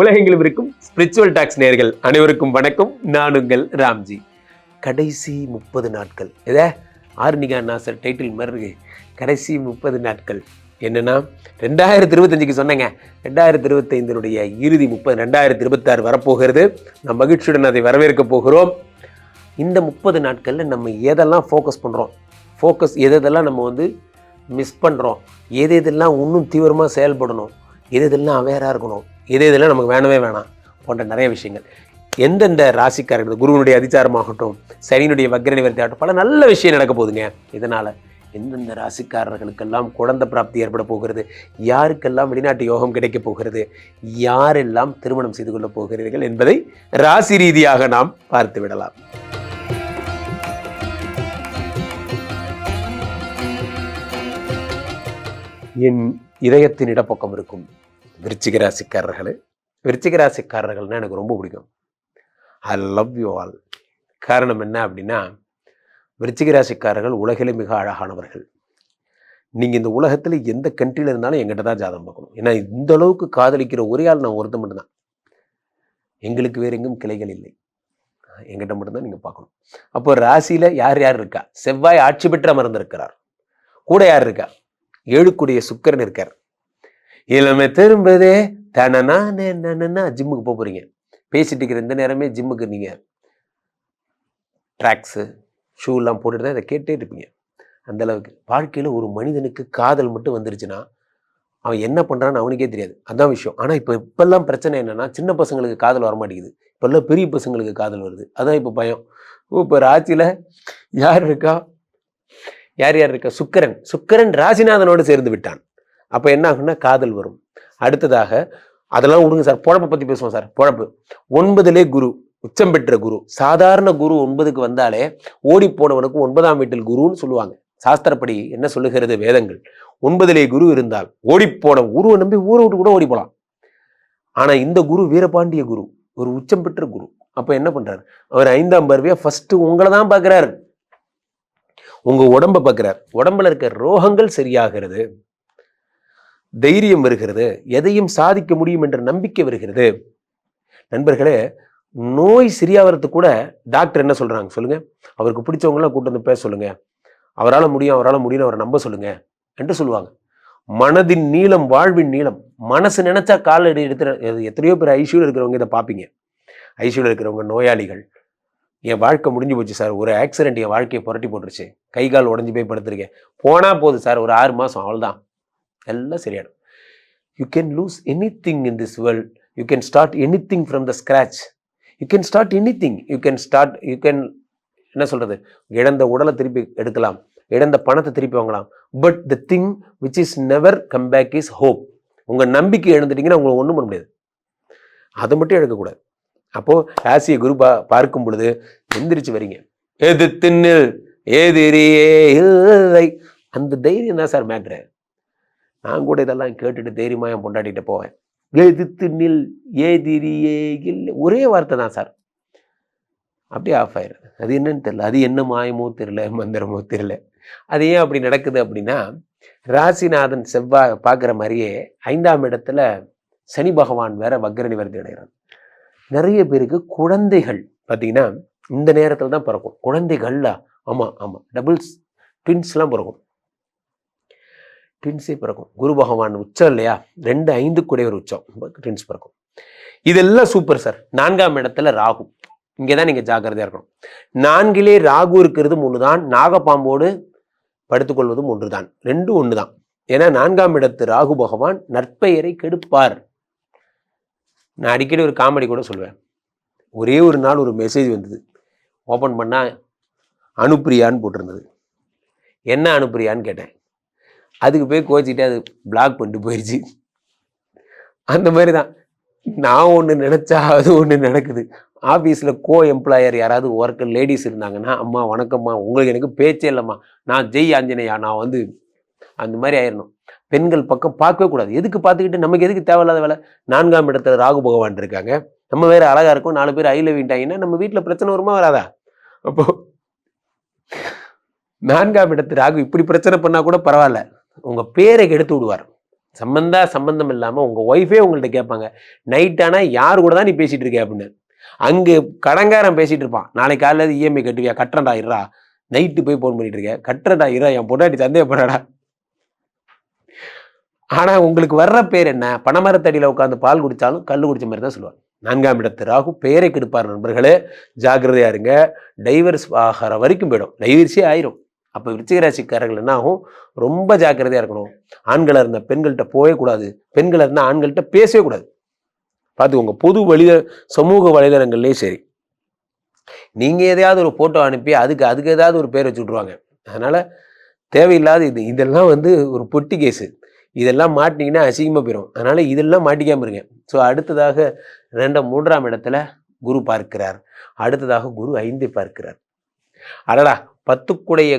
உலகெங்கிலும் இருக்கும் spiritual tax நேர்கள் அனைவருக்கும் வணக்கம். நான் உங்கள் ராம்ஜி. கடைசி முப்பது நாட்கள். இதே ஆர்னிகா நாசர் டைட்டில் மாதிரி இருக்கு. கடைசி முப்பது நாட்கள். என்னன்னா ரெண்டாயிரத்தி இருபத்தஞ்சுக்கு சொன்னேங்க. ரெண்டாயிரத்தி இருபத்தைந்தினுடைய இறுதி முப்பது ரெண்டாயிரத்தி இருபத்தாறு வரப்போகிறது. நம் மகிழ்ச்சியுடன் அதை வரவேற்க போகிறோம். இந்த முப்பது நாட்களில் நம்ம எதெல்லாம் ஃபோக்கஸ் பண்ணுறோம் ஃபோக்கஸ் எதெல்லாம் நம்ம வந்து மிஸ் பண்ணுறோம் எது எதெல்லாம் இன்னும் தீவிரமாக செயல்படணும்? எது எதெல்லாம் அவேராக இருக்கணும்? எது இதெல்லாம் நமக்கு வேணவே வேணாம் போன்ற நிறைய விஷயங்கள். எந்தெந்த ராசிக்காரர்கள் குருவனுடைய அதிச்சாரமாகட்டும் சனியினுடைய வக்ர நிவர்த்தி ஆகட்டும் பல நல்ல விஷயம் நடக்க போகுதுங்க. இதனால் எந்தெந்த ராசிக்காரர்களுக்கெல்லாம் குழந்தை பிராப்தி ஏற்பட போகிறது? யாருக்கெல்லாம் வெளிநாட்டு யோகம் கிடைக்கப் போகிறது? யாரெல்லாம் திருமணம் செய்து கொள்ளப் போகிறீர்கள் என்பதை ராசி ரீதியாக நாம் பார்த்து விடலாம். என் இதயத்தின் இடப்பக்கம் இருக்கும். விருச்சிக ராசிக்காரர்களே விருச்சிக ராசிக்காரர்கள்னால் எனக்கு ரொம்ப பிடிக்கும். ஐ லவ் யூ ஆல் காரணம் என்ன அப்படின்னா விருச்சிக ராசிக்காரர்கள் உலகிலே மிக அழகானவர்கள். நீங்கள் இந்த உலகத்தில் எந்த கண்ட்ரியில் இருந்தாலும் எங்கிட்ட தான் ஜாதகம் பார்க்கணும். ஏன்னா இந்த அளவுக்கு காதலிக்கிற ஒரே ஆள் நான் ஒருத்த மட்டும்தான். எங்களுக்கு வேறு எங்கும் கிளைகள் இல்லை. எங்கிட்ட மட்டும்தான் நீங்கள் பார்க்கணும். அப்போ ராசியில் யார் யார் இருக்கா? செவ்வாய் ஆட்சி பெற்று இருக்கிறார் கூட யார் இருக்கா? ஏழுக்குடைய சுக்கரன் இருக்கார். இளமை திரும்பதே. தனனா நன்னா ஜிம்முக்கு போக போறீங்க. பேசிட்டு இருக்கிற இந்த நேரமே ஜிம்முக்கு நீங்க. ட்ராக்ஸு ஷூலாம் போட்டுட்டு தான் இதை கேட்டே இருப்பீங்க. அந்த அளவுக்கு. வாழ்க்கையில் ஒரு மனிதனுக்கு காதல் மட்டும் வந்துருச்சுன்னா அவன் என்ன பண்ணுறான்னு அவனுக்கே தெரியாது. அதான் விஷயம். ஆனால் இப்போ இப்போல்லாம் பிரச்சனை என்னென்னா சின்ன பசங்களுக்கு காதல் வர மாட்டேங்குது இப்போல்லாம் பெரிய பசங்களுக்கு காதல் வருது. அதான் இப்போ பயம். இப்போ ராசியில் யார் இருக்கா? யார் யார் இருக்கா? சுக்கரன். சுக்கரன் ராசிநாதனோடு சேர்ந்து விட்டான். அப்போ என்ன ஆகும்னா காதல் வரும். அடுத்ததாக அதெல்லாம் விடுங்க சார் பொழப்பை பற்றி பேசுவோம் சார் பொழப்பு. ஒன்பதிலே குரு உச்சம் பெற்ற குரு. சாதாரண குரு ஒன்பதுக்கு வந்தாலே ஓடி போனவனுக்கு ஒன்பதாம் வீட்டில் குருன்னு சொல்லுவாங்க. சாஸ்திரப்படி என்ன சொல்லுகிறது வேதங்கள்? ஒன்பதிலே குரு இருந்தால் ஓடிப்போன குருவை நம்பி ஊரை விட்டு கூட ஓடி போகலாம். ஆனா இந்த குரு வீரபாண்டிய குரு ஒரு உச்சம் பெற்ற குரு. அப்ப என்ன பண்றாரு? அவர் ஐந்தாம் பார்வையா ஃபர்ஸ்ட் உங்களை தான் பார்க்குறாரு. உங்க உடம்ப பார்க்கிறார். உடம்புல இருக்க ரோகங்கள் சரியாகிறது. தைரியம் வருகிறது எதையும் சாதிக்க முடியும் என்ற நம்பிக்கை வருகிறது. நண்பர்களே நோய் சரியாகிறதுக்கு கூட டாக்டர் என்ன சொல்கிறாங்க சொல்லுங்கள் அவருக்கு பிடிச்சவங்களாம் கூட்டு வந்து பேச சொல்லுங்கள் அவரால் முடியும் அவரால் முடியும் அவரை நம்ப சொல்லுங்கள் என்று சொல்லுவாங்க. மனதின் நீளம் வாழ்வின் நீளம். மனசு நினச்சா கால் எடுத்து எத்தனையோ பேர் ஐசியூவில் இருக்கிறவங்க இதை பார்ப்பீங்க. ஐசியூவில் இருக்கிறவங்க நோயாளிகள். என் வாழ்க்கை முடிஞ்சு போச்சு சார். ஒரு ஆக்சிடென்ட் என் வாழ்க்கையை புரட்டி போட்டுருச்சு. கை கால் உடஞ்சி போய் படுத்துருக்கேன். போனால் போகுது சார் ஒரு ஆறு மாதம் அவ்வளோதான் எல்லாம் சரியாயிடும். You can lose anything in this world you can start anything from the scratch you can start anything you can start you can என்ன சொல்கிறது இழந்த உடலை திருப்பி எடுக்கலாம். இழந்த பணத்தை திருப்பி வாங்கலாம். But the thing which is never come back is hope உங்கள் நம்பிக்கை இழந்துட்டீங்கன்னா உங்களுக்கு ஒன்றும் பண்ண முடியாது. அதை மட்டும் எடுக்கக்கூடாது. அப்போது ராசியை குரு பா பார்க்கும் பொழுது எந்திரிச்சு வரீங்க. எது தின்னில் எதிரியே இல்லை. அந்த தைரியம் தான் சார் மேட்ரு நான் கூட இதெல்லாம் கேட்டுட்டு தைரியமா என் பொண்டாட்டிகிட்ட போவேன். எதிர்த்து நில் ஏதிரியே இல்லை. ஒரே வார்த்தை தான் சார். அப்படியே ஆஃப் ஆயிடுது. அது என்னன்னு தெரியல. அது என்ன மாயமோ தெரியல மந்திரமோ தெரியல. அது ஏன் அப்படி நடக்குது அப்படின்னா ராசிநாதன் செவ்வாய் பார்க்குற மாதிரியே ஐந்தாம் இடத்துல சனி பகவான் வேற வக்ர நிவர்த்தி அடைகிறான் நிறைய பேருக்கு குழந்தைகள் பார்த்தீங்கன்னா இந்த நேரத்தில் தான் பிறக்கும். குழந்தைகள்ல ஆமாம் ஆமாம் டபுள்ஸ் ட்வின்ஸ்லாம் பிறக்கும். ட்வின்ஸே பிறக்கும். குரு பகவான் உச்சம் இல்லையா? ரெண்டு ஐந்து கூடிய ஒரு உச்சம். ட்வின்ஸ் பிறக்கும். இதெல்லாம் சூப்பர் சார் நான்காம் இடத்துல ராகு. இங்கே தான் நீங்கள் ஜாக்கிரதையாக இருக்கணும். நான்கிலே ராகு இருக்கிறதும் ஒன்று தான் நாகப்பாம்போடு படுத்துக்கொள்வதும் ஒன்று தான் ரெண்டும் ஒன்று தான் ஏன்னா நான்காம் இடத்து ராகு பகவான் நற்பெயரை கெடுப்பார். நான் அடிக்கடி ஒரு காமெடி கூட சொல்லுவேன். ஒரே ஒரு நாள் ஒரு மெசேஜ் வந்தது. ஓப்பன் பண்ணால் அனுப்பிரியான்னு போட்டிருந்தது. என்ன அனுப்பிரியான்னு கேட்டேன். அதுக்கு போய் கோச்சிக்கிட்டே அது பிளாக் பண்ணிட்டு போயிடுச்சு அந்த மாதிரி தான் நான் ஒன்று நினச்சா அது ஒன்று நடக்குது. ஆஃபீஸில் கோ எம்ப்ளாயர் யாராவது ஒர்க்கர் லேடிஸ் இருந்தாங்கன்னா அம்மா வணக்கம்மா உங்களுக்கு எனக்கு பேச்சே இல்லைம்மா. நான் ஜெய் ஆஞ்சநேயா நான் வந்து அந்த மாதிரி ஆயிடணும் பெண்கள் பக்கம் பார்க்கவே கூடாது. எதுக்கு பார்த்துக்கிட்டு நமக்கு எதுக்கு தேவையில்லாத வேலை? நான்காம் இடத்துல ராகு பகவான் இருக்காங்க. நம்ம வேற அழகாக இருக்கும். நாலு பேர் ஐ வீட்டாங்கன்னா நம்ம வீட்டில் பிரச்சனை வருமா வராதா? அப்போ நான்காம் இடத்து ராகு இப்படி பிரச்சனை பண்ணால் கூட பரவாயில்ல. உங்கள் பேரை கெடுத்து விடுவார். சம்பந்தா சம்பந்தம் இல்லாமல் உங்கள் ஒய்ஃபே உங்கள்கிட்ட கேட்பாங்க நைட் ஆனால் யார் கூட தான் நீ பேசிகிட்டு இருக்க அப்படின்னு. அங்கே கடங்காரன் பேசிகிட்டு இருப்பான். நாளைக்கு காலையில் இஎம்ஐ கட்டுவியா கட்டுறேன்டா இருடா. நைட்டு போய் ஃபோன் பண்ணிட்டு இருக்கேன். கட்டுறடா இரா என் பொண்டாட்டி சந்தேகப்படாடா ஆனால் உங்களுக்கு வர்ற பேர் என்ன? பனைமரத்தடியில் உட்காந்து பால் குடித்தாலும் கல் குடிச்ச மாதிரி தான் சொல்லுவாங்க நான்காம் இடத்து ராகு பெயரை கெடுப்பார் நண்பர்களே. ஜாக்கிரதையா இருங்க. டைவர்ஸ் ஆகிற வரைக்கும் போயிடும். டைவர்ஸே ஆயிரும். அப்போ விருச்சிகராசிக்காரர்கள் என்ன ஆகும்? ரொம்ப ஜாக்கிரதையாக இருக்கணும். ஆண்களாக இருந்த பெண்கள்கிட்ட போகவே கூடாது. பெண்களாக இருந்தால் ஆண்கள்கிட்ட பேசவே கூடாது. பார்த்துக்கோங்க. பொது வழித சமூக வலைதளங்கள்லேயும் சரி. நீங்கள் எதையாவது ஒரு ஃபோட்டோ அனுப்பி அதுக்கு அதுக்கு ஏதாவது ஒரு பேர் வச்சு விட்ருவாங்க அதனால் தேவையில்லாத இது இதெல்லாம் வந்து ஒரு பொட்டி கேஸு இதெல்லாம் மாட்டினீங்கன்னா அசிங்கமாக போயிடும் அதனால் இதெல்லாம் மாட்டிக்காமல் இருங்க. ஸோ அடுத்ததாக ரெண்டாம் மூன்றாம் இடத்துல குரு பார்க்கிறார். அடுத்ததாக குரு ஐந்தை பார்க்கிறார். அடடா பத்துக்குடைய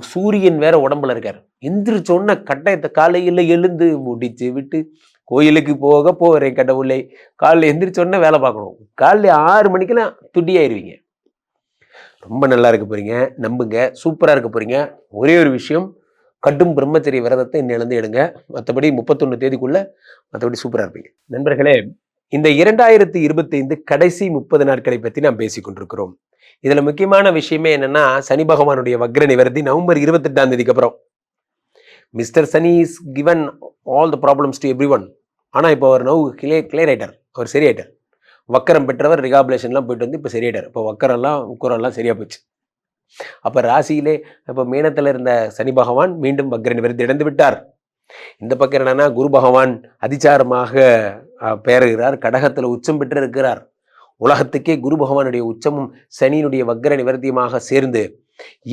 சூரியன் வேற உடம்புல இருக்கார். எந்திரிச்சோன்ன கட்டாயத்தை காலையில் எழுந்து முடிச்சு விட்டு கோயிலுக்கு போக போகிறேன் கடவுளை. காலையில் எந்திரிச்சோன்னே வேலை பார்க்கணும். காலையில் ஆறு மணிக்கெல்லாம் துட்டியாயிருவீங்க. ரொம்ப நல்லா இருக்க போறீங்க. நம்புங்க. சூப்பராக இருக்க போறீங்க. ஒரே ஒரு விஷயம் கட்டும் பிரம்மச்சரிய விரதத்தை இன்னிலிருந்து எடுங்க. மற்றபடி முப்பத்தொன்று தேதிக்குள்ள மற்றபடி சூப்பராக இருப்பீங்க. நண்பர்களே இந்த இரண்டாயிரத்தி இருபத்தைந்து கடைசி முப்பது நாட்களை பற்றி நாம் பேசிக் கொண்டிருக்கிறோம் இதில் முக்கியமான விஷயமே என்னென்னா சனி பகவானுடைய வக்ர நிவர்த்தி நவம்பர் இருபத்தெட்டாம் தேதிக்கு அப்புறம் mister Shani is given all the problems to every one ஆனால் இப்போ அவர் நவ் கிளே கிளியர் ஆயிட்டார். அவர் சரியாயிட்டார். வக்கரம் பெற்றவர் ரிகாபுலேஷன்லாம் போயிட்டு வந்து இப்போ சரியாயிட்டார். இப்போ வக்கரெல்லாம் உக்கரெல்லாம் சரியாக போச்சு. அப்போ ராசியிலே இப்போ மீனத்தில் இருந்த சனி பகவான் மீண்டும் வக்ர நிவர்த்தி இழந்து விட்டார். இந்த பக்கம் என்னன்னா குரு பகவான் அதிச்சாரமாக பெயர்கிறார் கடகத்தில் உச்சம் பெற்று இருக்கிறார். உலகத்துக்கே குரு பகவானுடைய உச்சமும் சனியினுடைய வக்ர நிவர்த்தியுமாக சேர்ந்து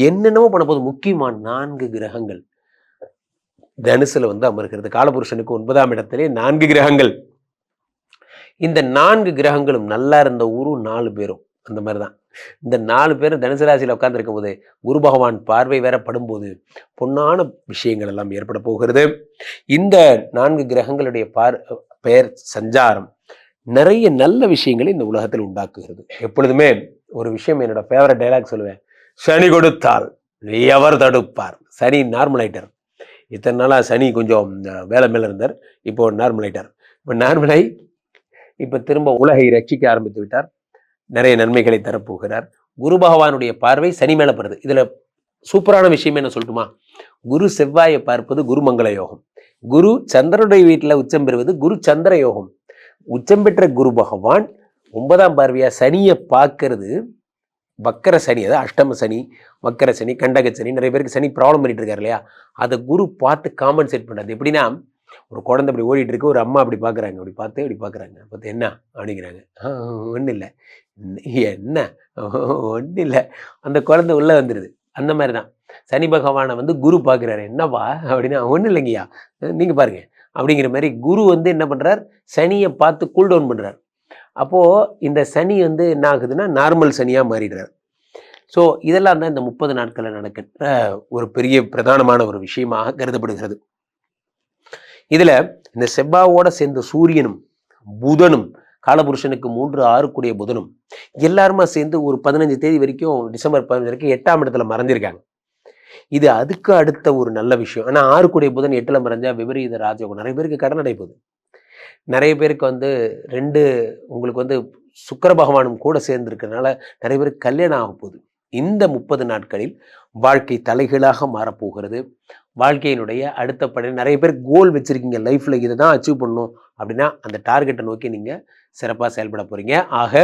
என்னென்னவோ பண்ண போது முக்கியமான நான்கு கிரகங்கள். தனுசுல வந்து அமர்கிறது. காலபுருஷனுக்கு ஒன்பதாம் இடத்திலே நான்கு கிரகங்கள். இந்த நான்கு கிரகங்களும் நல்லா இருந்த ஊரும் நாலு பேரும். அந்த மாதிரி தான் இந்த நாலு பேரும் தனுசு ராசியில் உட்காந்துருக்கும் போது குரு பகவான் பார்வை வேற படும்போது பொன்னான விஷயங்கள் எல்லாம் ஏற்பட போகிறது. இந்த நான்கு கிரகங்களுடைய பார் பெயர் சஞ்சாரம். நிறைய நல்ல விஷயங்களை இந்த உலகத்தில் உண்டாக்குகிறது. எப்பொழுதுமே ஒரு விஷயம் என்னோட ஃபேவரட் டைலாக் சொல்லுவேன். சனி கொடுத்தால் எவர் தடுப்பார்? சனி நார்மல் இத்தனை நாளாக சனி கொஞ்சம் வேலை மேலே இருந்தார். இப்போ நார்மல் இப்போ நார்மலை இப்போ திரும்ப உலகை ரட்சிக்க ஆரம்பித்து விட்டார். நிறைய நன்மைகளை தரப்போகிறார். குரு பகவானுடைய பார்வை சனி மேலே படுது. இதில் சூப்பரான விஷயம் என்ன சொல்லட்டுமா? குரு செவ்வாயை பார்ப்பது குருமங்கள யோகம். குரு சந்திரனுடைய வீட்டில் உச்சம் பெறுவது குரு சந்திர யோகம். உச்சம் பெற்ற குரு பகவான் ஒன்பதாம் பார்வையாக சனியை பார்க்கறது வக்கர சனி அதாவது அஷ்டம சனி வக்கர சனி கண்டக சனி நிறைய பேருக்கு சனி ப்ராப்ளம் பண்ணிட்டு இருக்காரு இல்லையா? அதை குரு பார்த்து காம்பன்சேட் பண்ணுறது எப்படின்னா ஒரு குழந்தை அப்படி ஓடிட்டு இருக்கு ஒரு அம்மா அப்படி பார்க்குறாங்க. அப்படி பார்த்து அப்படி பார்க்குறாங்க. பார்த்து என்ன? அப்படிங்கிறாங்க. ஒன்றும் இல்லை. என்ன? ஒன்றும் இல்லை. அந்த குழந்தை உள்ளே வந்துடுது அந்த மாதிரி தான் சனி பகவானை வந்து குரு பார்க்குறாரு. என்னவா? அப்படின்னா ஒன்றும் இல்லைங்கய்யா. நீங்கள் பாருங்கள் அப்படிங்கிற மாதிரி குரு வந்து என்ன பண்ணுறார் சனியை பார்த்து கூல் டவுன் பண்ணுறார் அப்போது இந்த சனி வந்து என்ன ஆகுதுன்னா நார்மல் சனியாக மாறிடுறார். ஸோ இதெல்லாம் தான் இந்த முப்பது நாட்களில் நடக்கின்ற ஒரு பெரிய பிரதானமான ஒரு விஷயமாக கருதப்படுகிறது. இதில் இந்த செவ்வாவோட சேர்ந்த சூரியனும் புதனும் காலபுருஷனுக்கு மூன்று ஆறு கூடிய புதனும் எல்லாருமா சேர்ந்து ஒரு பதினஞ்சு தேதி வரைக்கும் டிசம்பர் பதினஞ்சு வரைக்கும் எட்டாம் இடத்துல மறைஞ்சிருக்காங்க. இது அதுக்கு அடுத்த ஒரு நல்ல விஷயம். ஆனால் ஆறு கூடிய புதன் எட்டில் மறைஞ்சா விபரீத ராஜயோகம். நிறைய பேருக்கு கடன் அடைப்போகுது நிறைய பேருக்கு வந்து ரெண்டு உங்களுக்கு வந்து சுக்கர பகவானும் கூட சேர்ந்துருக்கிறதுனால நிறைய பேருக்கு கல்யாணம் ஆக போகுது. இந்த முப்பது நாட்களில் வாழ்க்கை தலைகீழாக மாறப்போகிறது வாழ்க்கையினுடைய அடுத்த படி நிறைய பேர் கோல் வச்சுருக்கீங்க. லைஃப்பில் இதை தான் அச்சீவ் பண்ணணும் அப்படின்னா அந்த டார்கெட்டை நோக்கி நீங்கள் சிறப்பாக செயல்பட போகிறீங்க ஆக